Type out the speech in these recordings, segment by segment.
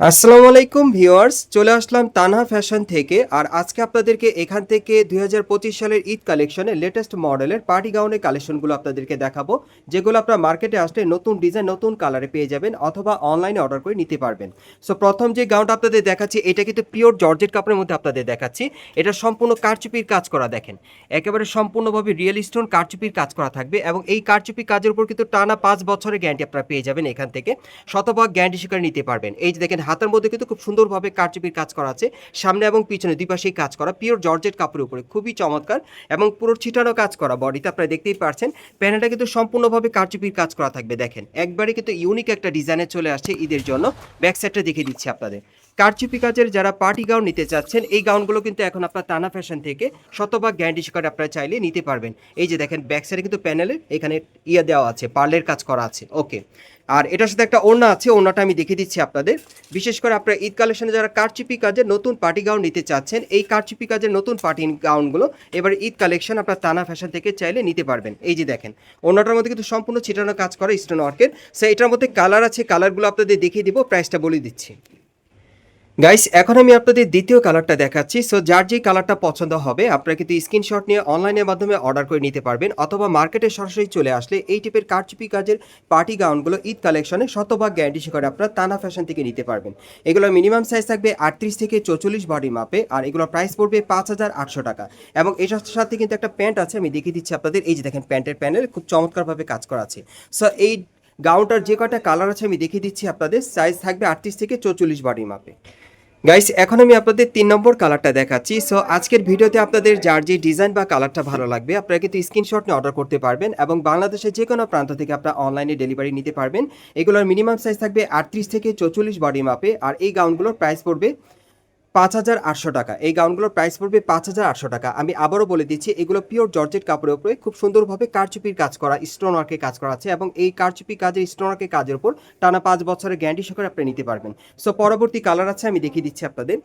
আসসালামু আলাইকুম ভিউয়ার্স, চলে আসলাম তানহা ফ্যাশন থেকে। আর আজকে আপনাদেরকে এখান থেকে দুই হাজার পঁচিশ সালের ঈদ কালেকশনের লেটেস্ট মডেলের পার্টি গাউনের কালেকশনগুলো আপনাদেরকে দেখাবো, যেগুলো আপনার মার্কেটে আসলে নতুন ডিজাইন নতুন কালারে পেয়ে যাবেন অথবা অনলাইনে অর্ডার করে নিতে পারবেন। সো প্রথম যে গাউনটা আপনাদের দেখাচ্ছি, এটা কিন্তু পিওর জর্জেট কাপড়ের মধ্যে আপনাদের দেখাচ্ছি। এটা সম্পূর্ণ কারচুপির কাজ করা দেখেন। একেবারে সম্পূর্ণভাবে রিয়েল স্টোন কারচুপির কাজ করা থাকবে এবং এই কারচুপি কাজের উপর কিন্তু টানা পাঁচ বছরের গ্যারান্টি আপনারা পেয়ে যাবেন এখান থেকে। শতভাগ গ্যারান্টি শিকার নিতে পারবেন। এই যে দেখেন হাতের মধ্যে কিন্তু খুব সুন্দরভাবে কারচুপির কাজ করা আছে। সামনে এবং পিছনে দুই পাশেই কাজ করা। পিওর জর্জেট কাপড়ের উপরে খুবই চমৎকার এবং পুরো ছিটানো কাজ করা বডিতে আপনারা দেখতেই পারছেন। প্যানেলটা কিন্তু সম্পূর্ণভাবে কারচুপির কাজ করা থাকবে দেখেন। একবারে কিন্তু ইউনিক একটা ডিজাইনে চলে আসছে ঈদের জন্য। ব্যাক সাইডটা দেখিয়ে দিচ্ছি আপনাদের। কারচুপি কাজের যারা পার্টি গাউন নিতে চাচ্ছেন, এই গাউনগুলো কিন্তু এখন আপনার টানা ফ্যাশন থেকে শতভাগ গ্যারান্টি শিকার আপনারা চাইলে নিতে পারবেন। এই যে দেখেন ব্যাক সাইডে কিন্তু প্যানেলে এখানে ইয়ে দেওয়া আছে পার্লের কাজ করা আছে। ওকে আর এটার সাথে একটা ওড়না আছে, ওড়নাটা আমি দেখিয়ে দিচ্ছি আপনাদের। বিশেষ করে আপনারা ঈদ কালেকশনে যারা কারচুপি কাজের নতুন পার্টি গাউন নিতে চাচ্ছেন, এই কারচুপি কাজের নতুন পার্টি গাউনগুলো এবার ঈদ কালেকশন আপনার টানা ফ্যাশন থেকে চাইলে নিতে পারবেন। এই যে দেখেন, ওড়নাটার মধ্যে কিন্তু সম্পূর্ণ ছিটানো কাজ করা স্টোন ওয়ার্কের সে এটার মধ্যে কালার আছে কালারগুলো আপনাদের দেখিয়ে দিব প্রাইসটা বলে দিচ্ছি। গাইস এখন আমি আপনাদের দ্বিতীয় কালারটা দেখাচ্ছি। সো যার যেই কালারটা পছন্দ হবে, আপনারা কিন্তু স্ক্রিনশট নিয়ে অনলাইনের মাধ্যমে অর্ডার করে নিতে পারবেন, অথবা মার্কেটে সরাসরি চলে আসলে এই টাইপের কারচুপি কাজের পার্টি গাউনগুলো ঈদ কালেকশনে শতভাগ গ্যারান্টি সহকারে আপনারা টানা ফ্যাশন থেকে নিতে পারবেন। এগুলো মিনিমাম সাইজ থাকবে আটত্রিশ থেকে চৌচল্লিশ বডি মাপে, আর এগুলোর প্রাইস পড়বে পাঁচ হাজার আটশো টাকা। এবং এটার সাথে কিন্তু একটা প্যান্ট আছে, আমি দেখিয়ে দিচ্ছি আপনাদের, এই যে দেখেন প্যান্টের প্যানেল খুব চমৎকারভাবে কাজ করা আছে। সো এই গাউনটার যে কটা কালার আছে, আমি দেখিয়ে দিচ্ছি আপনাদের সাইজ থাকবে আটত্রিশ থেকে চৌচল্লিশ বডি মাপে। গাইস এখন আমি আপনাদের তিন নম্বর কালারটা দেখাচ্ছি। সো আজকের ভিডিওতে আপনাদের যার যে ডিজাইন বা কালারটা ভালো লাগবে, আপনারা কিন্তু স্ক্রিনশট নিয়ে অর্ডার করতে পারবেন এবং বাংলাদেশের যে কোনো প্রান্ত থেকে আপনারা অনলাইনে ডেলিভারি নিতে পারবেন। এগুলোর মিনিমাম সাইজ থাকবে আটত্রিশ থেকে চৌচল্লিশ বডি মাপে আর এই গাউনগুলোর প্রাইস পড়বে পাঁচ হাজার আটশো টাকা। এই গাউনগুলোর প্রাইস পড়বে পাঁচ হাজার আটশো টাকা। আমি আবারও বলে দিচ্ছি, এগুলো পিওর জর্জেট কাপড়ের উপরে খুব সুন্দরভাবে কারচুপির কাজ করা স্টোন ওয়ার্কের কাজ করা আছে এবং এই কারচুপি কাজের স্টোন ওয়ার্কের কাজের উপর টানা পাঁচ বছরের গ্যারান্টি সহকারে আপনি নিতে পারবেন। সো পরবর্তী কালার আছে, আমি দেখিয়ে দিচ্ছি আপনাদের।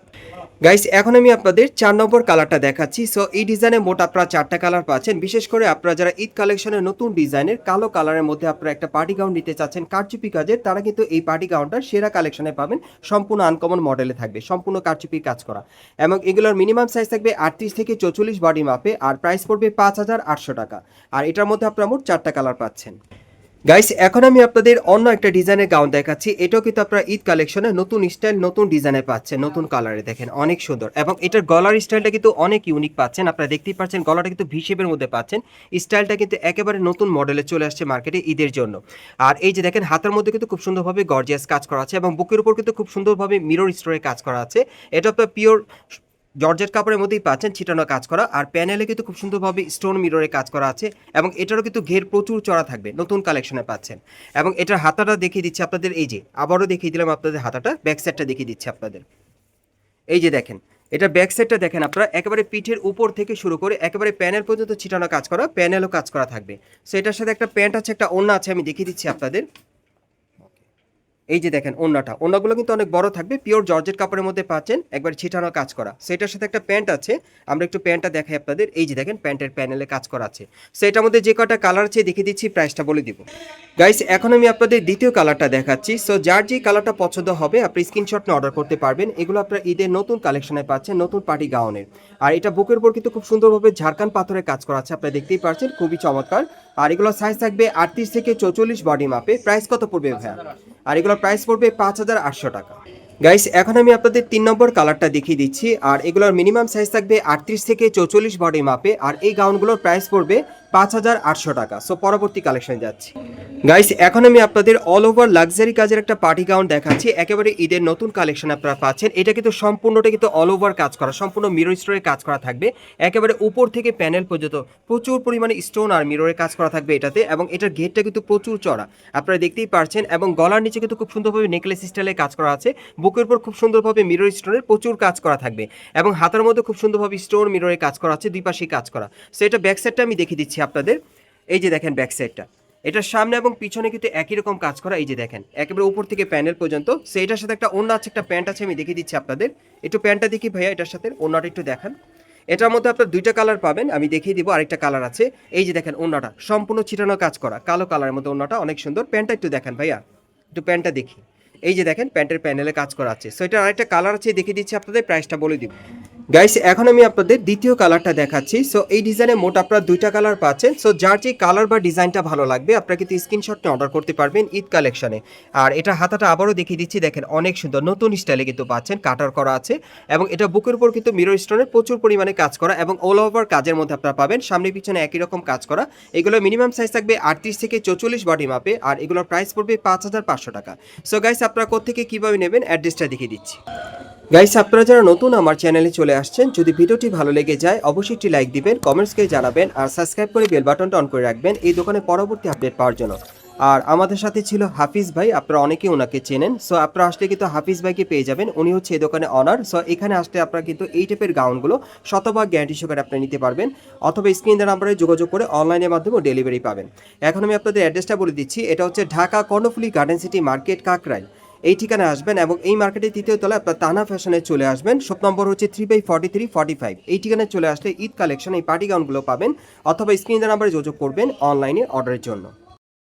গাইস এখন আমি আপনাদের চার নম্বর কালারটা দেখাচ্ছি। সো এই ডিজাইনে মোট আপনারা চারটা কালার পাচ্ছেন। বিশেষ করে আপনারা যারা ঈদ কালেকশনের নতুন ডিজাইনের কালো কালারের মধ্যে আপনারা একটা পার্টি গাউন নিতে চাচ্ছেন, কারচুপি কাজের, তারা কিন্তু এই পার্টি গাউনটা সেরা কালেকশনে পাবেন। সম্পূর্ণ আনকমন মডেলে থাকবে। সম্পূর্ণ কারচুপির কাজ করা। এবং এগুলোর মিনিমাম সাইজ থাকবে আটত্রিশ থেকে চৌচল্লিশ বডি মাপে আর প্রাইস পড়বে পাঁচ হাজার আটশো টাকা। আর এটার মধ্যে আপনারা মোট চারটা কালার পাচ্ছেন। গাইস এখন আমি আপনাদের অন্য একটা ডিজাইনের গাউন দেখাচ্ছি। এটাও কিন্তু আপনারা ঈদ কালেকশনে নতুন স্টাইল নতুন ডিজাইনে পাচ্ছেন, নতুন কালারে দেখেন, অনেক সুন্দর। এবং এটার গলার স্টাইলটা কিন্তু অনেক ইউনিক পাচ্ছেন। আপনারা দেখতেই পাচ্ছেন, গলাটা কিন্তু ভিশেপের মধ্যে পাচ্ছেন। স্টাইলটা কিন্তু একেবারে নতুন মডেলে চলে আসছে মার্কেটে ঈদের জন্য। আর এই যে দেখেন, হাতের মধ্যে কিন্তু খুব সুন্দরভাবে গর্জিয়াস কাজ করা আছে এবং বুকের উপর কিন্তু খুব সুন্দরভাবে মিরর স্টোরে কাজ করা আছে। এটা আপনার পিওর জর্জেট কাপড়ের মধ্যেই পাচ্ছেন ছিটানো কাজ করা, আর প্যানেলে কিন্তু খুব সুন্দরভাবে স্টোন মিররে কাজ করা আছে, এবং এটারও কিন্তু ঘের প্রচুর চড়া থাকবে, নতুন কালেকশনে পাচ্ছেন। এবং এটার হাতাটা দেখিয়ে দিচ্ছি আপনাদের, এই যে, আবারও দেখিয়ে দিলাম আপনাদের হাতাটা ব্যাক সাইডটা দেখিয়ে দিচ্ছি আপনাদের। এই যে দেখেন, এটা ব্যাক সাইডটা দেখেন আপনারা, একেবারে পিঠের উপর থেকে শুরু করে একেবারে প্যানেল পর্যন্ত ছিটানো কাজ করা, প্যানেলও কাজ করা থাকবে। সো এটার সাথে একটা প্যান্ট আছে, একটা ওড়না আছে, আমি দেখিয়ে দিচ্ছি আপনাদের। এই যে দেখেন ওন্নাটা ওন্নাগুলো কিন্তু অনেক বড় থাকবে পিওর জর্জেট কাপড়ের মধ্যে পাচ্ছেন, একবার ছিটানো কাজ করা। সেটার সাথে একটা প্যান্ট আছে, আমরা একটু প্যান্টটা দেখাই আপনাদের, এই যে দেখেন প্যান্টের প্যানেলে কাজ করা আছে। সেটার মধ্যে যে কটা কালার আছে, দেখিয়ে দিচ্ছি প্রাইসটা বলে দিব। গাইস এখন আমি আপনাদের দ্বিতীয় কালারটা দেখাচ্ছি। সো যার যে কালারটা পছন্দ হবে, আপনি স্ক্রিনশট নিয়ে অর্ডার করতে পারবেন। এগুলো আপনার ঈদের নতুন কালেকশনে পাচ্ছেন, নতুন পার্টি গাউনের আর এটা বুকের উপর কিন্তু খুব সুন্দরভাবে ঝাড়খান পাথরের কাজ করা আছে, আপনারা দেখতেই পাচ্ছেন, খুবই চমৎকার। আর এগুলো সাইজ থাকবে আটত্রিশ থেকে চৌচল্লিশ বডি মাপে প্রাইস কত পড়বে ভাইয়া? আর এগুলোর প্রাইস পড়বে পাঁচ হাজার আটশো টাকা। গাইস এখন আমি আপনাদের তিন নম্বর কালারটা দেখিয়ে দিচ্ছি। আর এগুলোর মিনিমাম সাইজ থাকবে আটত্রিশ থেকে চৌচল্লিশ বডি মাপে আর এই গাউনগুলোর প্রাইস পড়বে পাঁচ হাজার আটশো টাকা। সো পরবর্তী কালেকশন যাচ্ছি। গাইস এখন আমি আপনাদের অল ওভার লাক্সারি কাজের একটা পার্টি গাউন দেখাচ্ছি। একেবারে ঈদের নতুন কালেকশন আপনারা পাচ্ছেন। এটা কিন্তু সম্পূর্ণটা কিন্তু অল ওভার কাজ করা, সম্পূর্ণ মিরর স্টোরে কাজ করা থাকবে। একেবারে উপর থেকে প্যানেল পর্যন্ত প্রচুর পরিমাণে স্টোন আর মিররে কাজ করা থাকবে এটাতে এবং এটার ঘেরটা কিন্তু প্রচুর চড়া আপনারা দেখতেই পারছেন এবং গলার নিচে কিন্তু খুব সুন্দরভাবে নেকলেস স্টাইলে কাজ করা আছে। বুকের উপর খুব সুন্দরভাবে মিরর স্টোনের প্রচুর কাজ করা থাকবে এবং হাতের মধ্যে খুব সুন্দরভাবে স্টোন মিররে কাজ করা আছে, দুই পাশেই কাজ করা। সো এটা ব্যাক সাইডটা আমি দেখিয়ে দিচ্ছি আপনাদের, এই যে দেখেন ব্যাক সাইডটা এটার সামনে এবং পিছনে কিন্তু একই রকম কাজ করা, এই যে দেখেন, একেবারে উপর থেকে প্যানেল পর্যন্ত। সো এটার সাথে একটা অন্য আছে, একটা প্যান্ট আছে, আমি দেখিয়ে দিচ্ছি আপনাদের। একটু প্যান্টটা দেখি ভাইয়া, এটার সাথে অন্যটা একটু দেখান। এটার মধ্যে আপনার দুইটা কালার পাবেন, আমি দেখিয়ে দিব আরেকটা কালার আছে। এই যে দেখেন অন্যটা, সম্পূর্ণ ছিটানো কাজ করা, কালো কালারের মধ্যে অন্যটা, অনেক সুন্দর। প্যান্টটা একটু দেখেন ভাইয়া, একটু প্যান্টটা দেখি। এই যে দেখেন প্যান্টের প্যানেলে কাজ করা আছে। সো এটা আরেকটা কালার আছে দেখে দিচ্ছি আপনাদের প্রাইসটা বলে দিব। গাইস এখন আমি আপনাদের দ্বিতীয় কালারটা দেখাচ্ছি। সো এই ডিজাইনে মোট আপনারা দুইটা কালার পাচ্ছেন। সো যার যে কালার বা ডিজাইনটা ভালো লাগবে, আপনারা কিন্তু স্ক্রিনশটটা অর্ডার করতে পারবেন ঈদ কালেকশনে আর এটা হাতাটা আবারও দেখিয়ে দিচ্ছি, দেখেন অনেক সুন্দর, নতুন স্টাইলে কিন্তু পাচ্ছেন কাটার করা আছে। এবং এটা বুকের উপর কিন্তু মিরর স্টোনের প্রচুর পরিমাণে কাজ করা এবং অল ওভার কাজের মধ্যে আপনারা পাবেন। সামনে পিছনে একই রকম কাজ করা। এগুলো মিনিমাম সাইজ থাকবে আটত্রিশ থেকে চৌচল্লিশ বডি মাপে আর এগুলোর প্রাইস পড়বে পাঁচ হাজার পাঁচশো টাকা। সো গাইস আপনারা কোথেকে কীভাবে নেবেন? অ্যাড্রেসটা দেখিয়ে দিচ্ছি। গাইস আপনারা যারা নতুন আমার চ্যানেলে চলে আসছেন, যদি ভিডিওটি ভালো লেগে যায়, অবশ্যই একটি লাইক দিবেন কমেন্টসকে জানাবেন, আর সাবস্ক্রাইব করে বেল বাটনটা অন করে রাখবেন, এই দোকানে পরবর্তী আপডেট পাওয়ার জন্য। আর আমাদের সাথে ছিল হাফিজ ভাই, আপনারা অনেকেই ওনাকে চেনেন সো আপনারা আসলে কিন্তু হাফিজ ভাইকে পেয়ে যাবেন, উনি হচ্ছে এই দোকানে অনার সো এখানে আসলে আপনারা কিন্তু এই টাইপের গাউনগুলো শতভাগ গ্যারান্টি সহকারে আপনি নিতে পারবেন, অথবা স্ক্রিন দেওয়ার নাম্বারে যোগাযোগ করে অনলাইনের মাধ্যমে ডেলিভারি পাবেন। এখন আমি আপনাদের অ্যাড্রেসটা বলে দিচ্ছি, এটা হচ্ছে Dhaka Karnaphuli garden city market Kakrail. এই ঠিকানায় আসবেন এবং এই মার্কেটের তৃতীয় তলায় আপনার তানা ফ্যাশনে চলে আসবেন। শপ নম্বর হচ্ছে three by forty three forty five এই ঠিকানায় চলে আসলে ঈদ কালেকশন এই পার্টি গাউনগুলো পাবেন অথবা স্ক্রিনের নাম্বারে যোগাযোগ করবেন অনলাইনে অর্ডারের জন্য।